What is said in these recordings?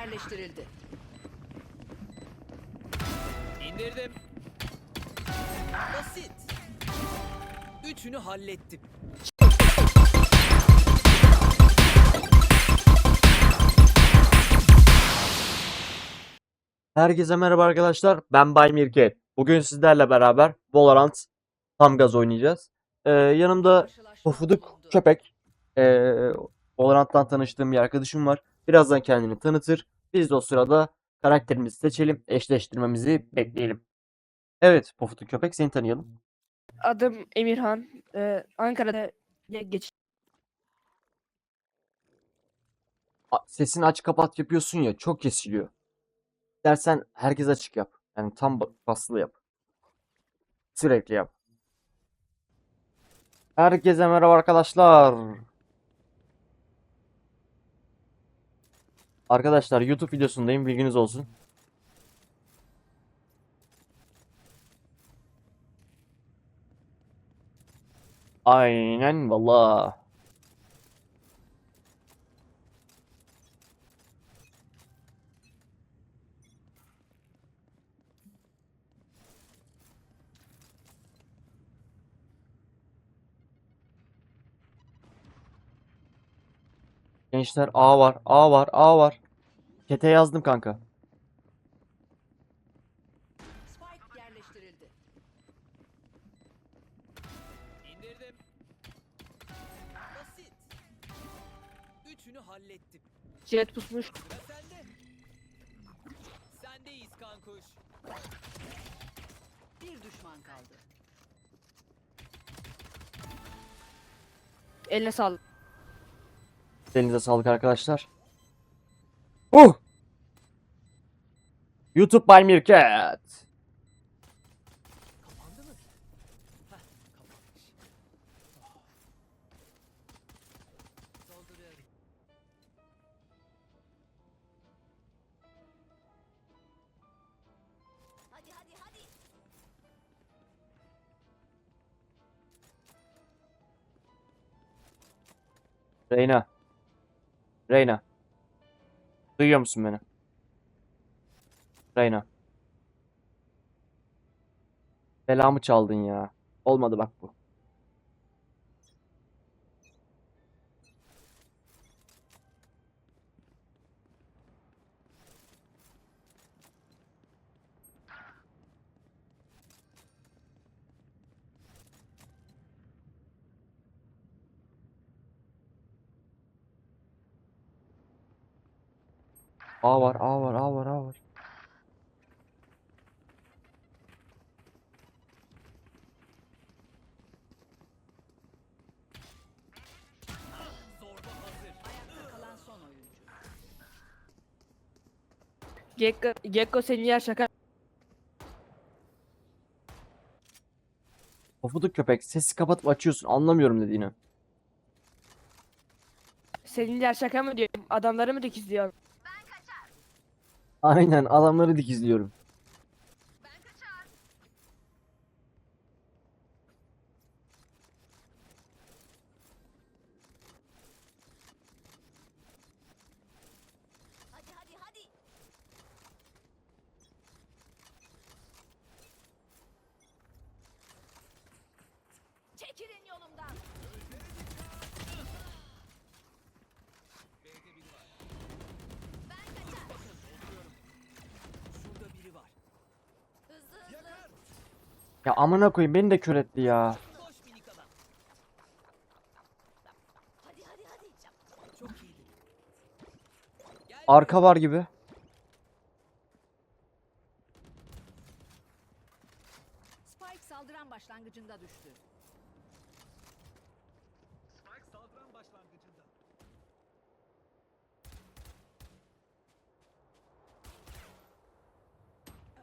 yerleştirildi. İndirdim. Basit. Üçünü hallettim. Herkese merhaba arkadaşlar. Ben Bay Mirke. Bugün sizlerle beraber Valorant tam gaz oynayacağız. Ee, yanımda Pofuduk Köpek. Ee, Valorant'tan tanıştığım bir arkadaşım var. Birazdan kendini tanıtır. Biz de o sırada karakterimizi seçelim. Eşleştirmemizi bekleyelim. Evet Pofuduk Köpek seni tanıyalım. Adım Emirhan. Ee, Ankara'da ge- geç. Sesini aç kapat yapıyorsun ya çok kesiliyor. Dersen herkes açık yap. Yani tam ba- basılı yap. Sürekli yap. Herkese merhaba arkadaşlar. Arkadaşlar YouTube videosundayım bilginiz olsun. Aynen valla. Gençler A var, A var, A var. Kete yazdım kanka. Spike yerleştirildi. İndirdim. Basit. Üçünü hallettim. Jet pusmuş. Sıra sende. Sendeyiz kankuş. Bir düşman kaldı. Eline sağlık. Elinize sağlık arkadaşlar. Uh! YouTube by Mirket. Reyna. Reyna. Duyuyor musun beni? Reyna. Belamı çaldın ya. Olmadı bak bu. A var, A var, A var, A var. Gekko, Gekko senin yer şaka. Pofuduk köpek sesi kapatıp açıyorsun. Anlamıyorum dediğini. Senin yer şaka mı diyorum. Adamları mı dikizliyor? Aynen adamları dikizliyorum. Hadi hadi hadi. Çekilin yolumdan. B'de biri var. Ben kaçar. Şurada biri var. Hızlı hızlı. Ya amına koyayım beni de kör etti ya. Arka var gibi. Spike saldıran başlangıcında düştü. Spike saldıran başlangıcında.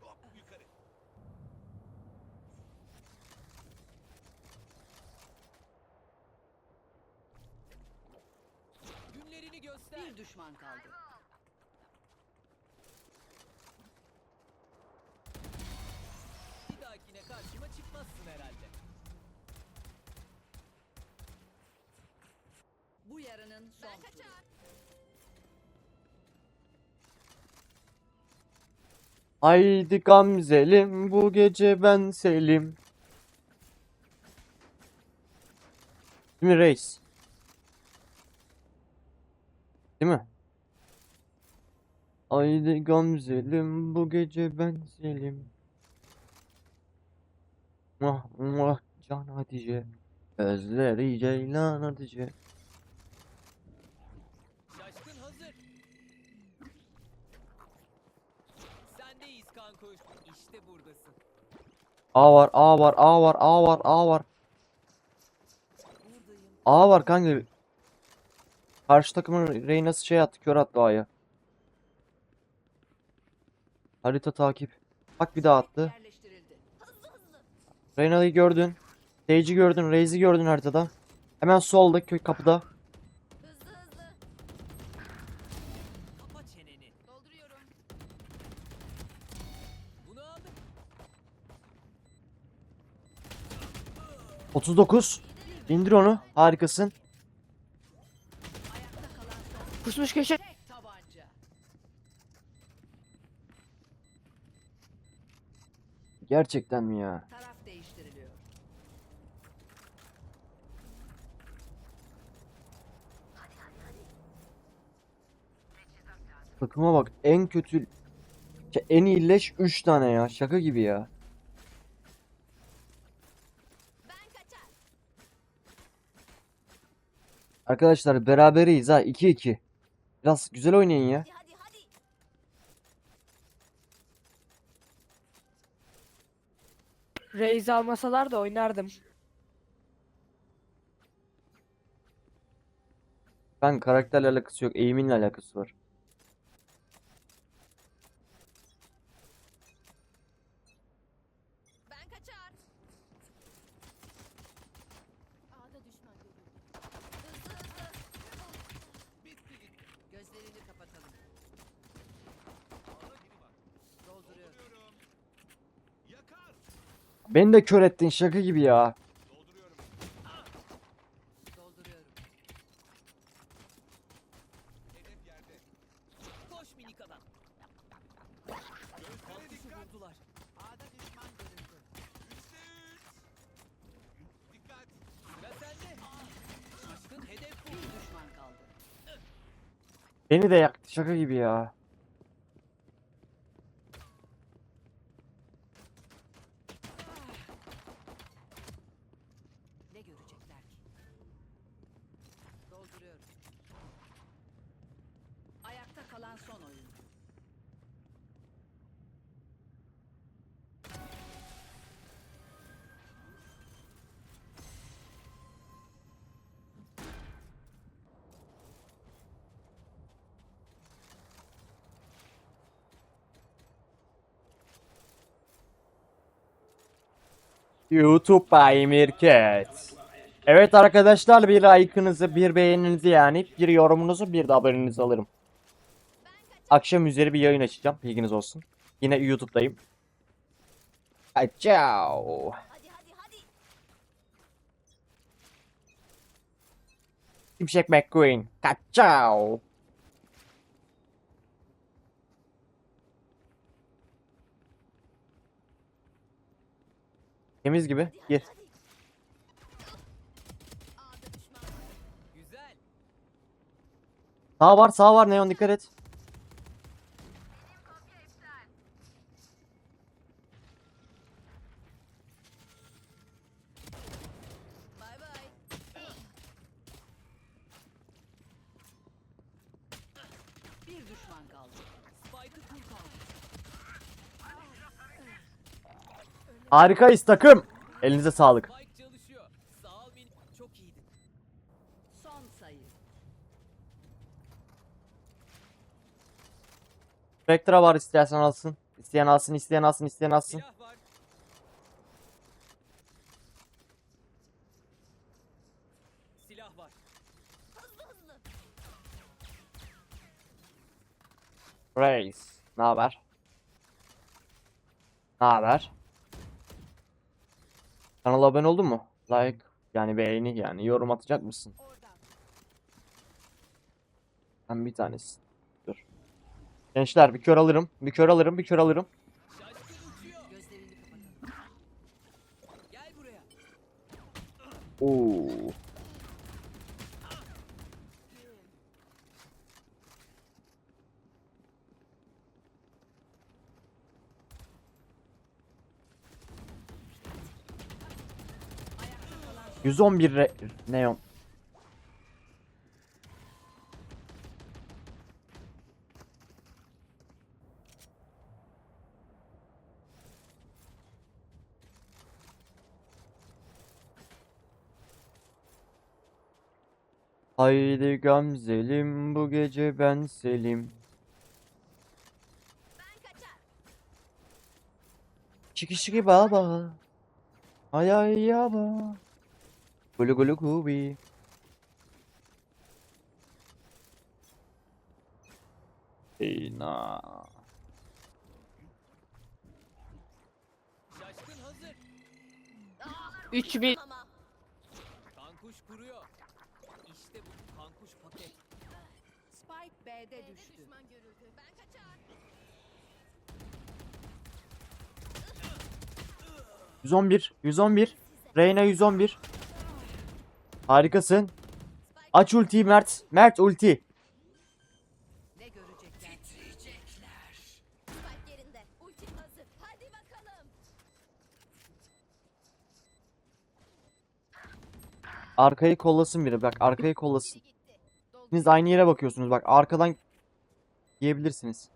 Hop yukarı. Göster. Bir düşman kaldı. Bir dahakine karşıma çıkmazsın herhalde. Bu yarının son Ben turu. kaçar. Haydi Gamzelim bu gece ben Selim. Değil mi reis? Değil mi? Haydi Gamzelim bu gece ben Selim. Mah mah can Hatice. Gözleri Ceylan Hatice. Şaşkın hazır. Sendeyiz kankuş. İşte buradasın. A var, A var, A var, A var, A var. Buradayım. A var kanka. Karşı takımın Reyna'sı şey attı, kör attı A'ya. Harita takip. Bak bir daha attı. Reyna'yı gördün. Sage'i gördün, Raze'i gördün haritada. Hemen solda kö- kapıda. Aldım. 39. İndir onu. Harikasın. Kusmuş köşe. Gerçekten mi ya? Taraf değiştiriliyor. Takıma bak en kötü Ya en iyi leş 3 tane ya. Şaka gibi ya. Ben kaçar. Arkadaşlar beraberiz ha 2-2. Biraz güzel oynayın ya. Reis almasalar da oynardım. Ben karakterle alakası yok. Eğiminle alakası var. Beni de kör ettin şaka gibi ya. Dolduruyorum. Dolduruyorum. Hedef yerde. Koş minik adam. Gözlere dikkat. Vurdular. A'da düşman görüldü. Üçte üç. Dikkat. Sıra sende. Şaşkın hedef bu. Bir düşman kaldı. Beni de yaktı şaka gibi ya. Ne görecekler ki? Dolduruyorum. Ayakta kalan son oyuncu. YouTube by Mirket. Evet arkadaşlar bir like'ınızı, bir beğeninizi yani, bir yorumunuzu, bir de abonenizi alırım. Akşam üzeri bir yayın açacağım. Bilginiz olsun. Yine YouTube'dayım. Ciao. Şimşek McQueen. Ciao. Temiz gibi. Gir. Sağ var, sağ var. Neon dikkat et. Bay bay. Bir düşman kaldı. Spike'ı kurtar. Harikayız takım. Elinize sağlık. Sağ ol. Çok iyiydin. Son sayı. Spectra var istersen alsın. İsteyen alsın, isteyen alsın, isteyen alsın. Silah var. Silah var. Reis. Ne haber? Ne haber? Kanala abone oldun mu? Like yani beğeni yani yorum atacak mısın? Ben bir tanesi. Dur. Gençler bir kör alırım. Bir kör alırım. Bir kör alırım. Oo. 111 re- neon. Haydi gamzelim bu gece ben selim. Şiki şiki baba. Ay ay yaba. Gulu gulu gubi. Eyna. Şaşkın hazır. 3000 Ama Kankuş kuruyor. İşte bu kankuş paket. Spike B'de B'de düştü. düşman görüldü. Ben kaçar. 111, 111. Reyna 111. Harikasın. Aç ultiyi Mert. Mert ulti. Ne görecekler? Spike yerinde. Ultim hazır. Hadi bakalım. Arkayı kollasın biri. Bak arkayı kollasın. Siz aynı yere bakıyorsunuz. Bak arkadan yiyebilirsiniz.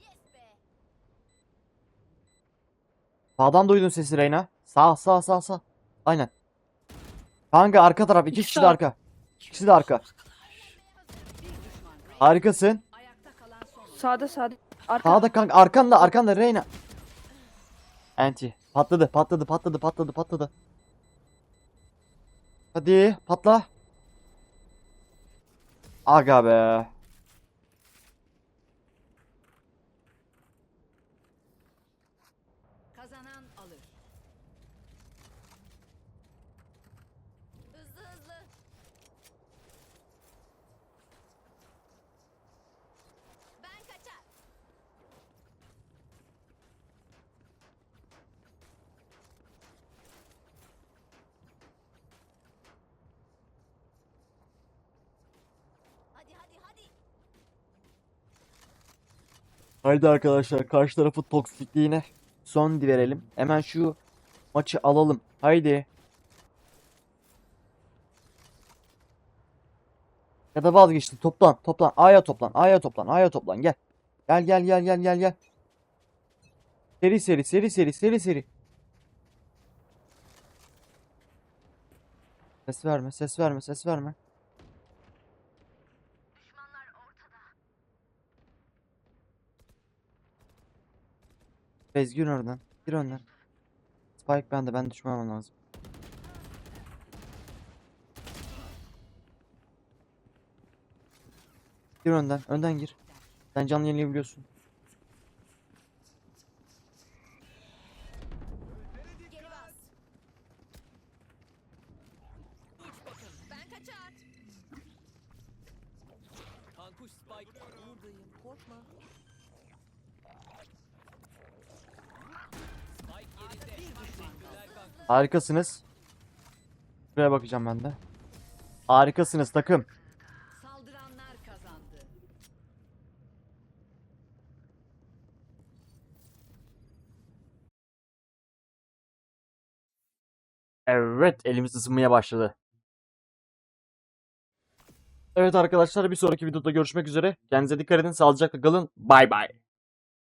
Yes be. Sağdan duydun sesi Reyna. Sağ sağ sağ sağ. Aynen. Kanka arka taraf. iki kişi de arka. İki kişi de arka. Harikasın. Sağda sağda. Arka. Sağda kanka arkanda arkanda Reyna. Anti. Patladı patladı patladı patladı patladı. Hadi patla. Aga be. Kazanan alır. Hızlı hızlı. Ben kaçar. Hadi hadi hadi. Haydi arkadaşlar karşı tarafı toksikliğine son verelim. Hemen şu maçı alalım. Haydi. Ya da vazgeçtim. Toplan, toplan. A'ya toplan, A'ya toplan, A'ya toplan. Gel. Gel gel gel gel gel gel. Seri seri seri seri seri seri. Ses verme, ses verme, ses verme. Gir oradan. Gir önden. Spike bende. Ben düşmemem lazım. Gir önden. Önden gir. Sen canlı yenileyebiliyorsun. Geri bas. Ben kaçar. Kankuş Spike. Buradayım. Korkma. Spike yerinde. Teşekkürler kankuş. Harikasınız. Buraya bakacağım ben de. Harikasınız takım. Saldıranlar kazandı. Evet, elimiz ısınmaya başladı. Evet arkadaşlar bir sonraki videoda görüşmek üzere. Kendinize dikkat edin. Sağlıcakla kalın. Bay bay.